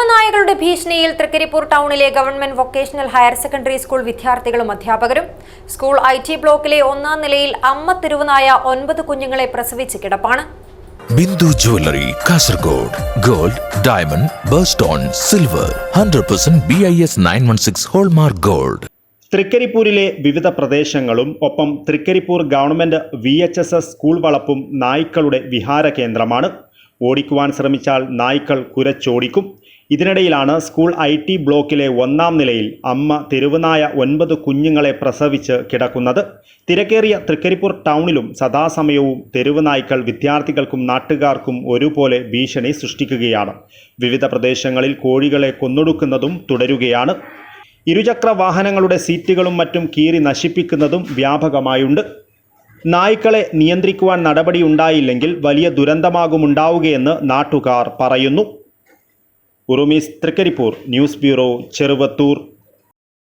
തെരുവുനായകളുടെ ഭീഷണിയിൽ തൃക്കരിപ്പൂർ ടൗണിലെ government vocational higher secondary school വിദ്യാർത്ഥികളും അധ്യാപകരും സ്കൂൾ ഐ ടി ബ്ലോക്കിലെ ഒന്നാം നിലയിൽ അമ്മ തിരുവനായ ഒൻപത് കുഞ്ഞുങ്ങളെ പ്രസവിച്ച് കിടപ്പാണ്. Bindu jewellery Kasaragod gold diamond birthstone silver hundred percent B I S nine one six hallmark gold. തൃക്കരിപ്പൂരിലെ വിവിധ പ്രദേശങ്ങളും ഒപ്പം Thrikkaripur government V H S S school വളപ്പും നായ്ക്കളുടെ വിഹാര കേന്ദ്രമാണ്. ഓടിക്കുവാൻ ശ്രമിച്ചാൽ നായ്ക്കൾ കുരച്ചോടിക്കും. ഇതിനിടയിലാണ് സ്കൂൾ ഐ ടി ബ്ലോക്കിലെ ഒന്നാം നിലയിൽ അമ്മ തെരുവുനായ ഒൻപത് കുഞ്ഞുങ്ങളെ പ്രസവിച്ച് കിടക്കുന്നത്. തിരക്കേറിയ തൃക്കരിപ്പൂർ ടൗണിലും സദാസമയവും തെരുവുനായ്ക്കൾ വിദ്യാർത്ഥികൾക്കും നാട്ടുകാർക്കും ഒരുപോലെ ഭീഷണി സൃഷ്ടിക്കുകയാണ്. വിവിധ പ്രദേശങ്ങളിൽ കോഴികളെ കൊന്നൊടുക്കുന്നതും തുടരുകയാണ്. ഇരുചക്ര വാഹനങ്ങളുടെ സീറ്റുകളും മറ്റും കീറി നശിപ്പിക്കുന്നതും വ്യാപകമായുണ്ട്. നായ്ക്കളെ നിയന്ത്രിക്കുവാൻ നടപടിയുണ്ടായില്ലെങ്കിൽ വലിയ ദുരന്തമാകുമുണ്ടാവുകയെന്ന് നാട്ടുകാർ പറയുന്നു. Urumees Trikaripur news bureau Cheruvathur.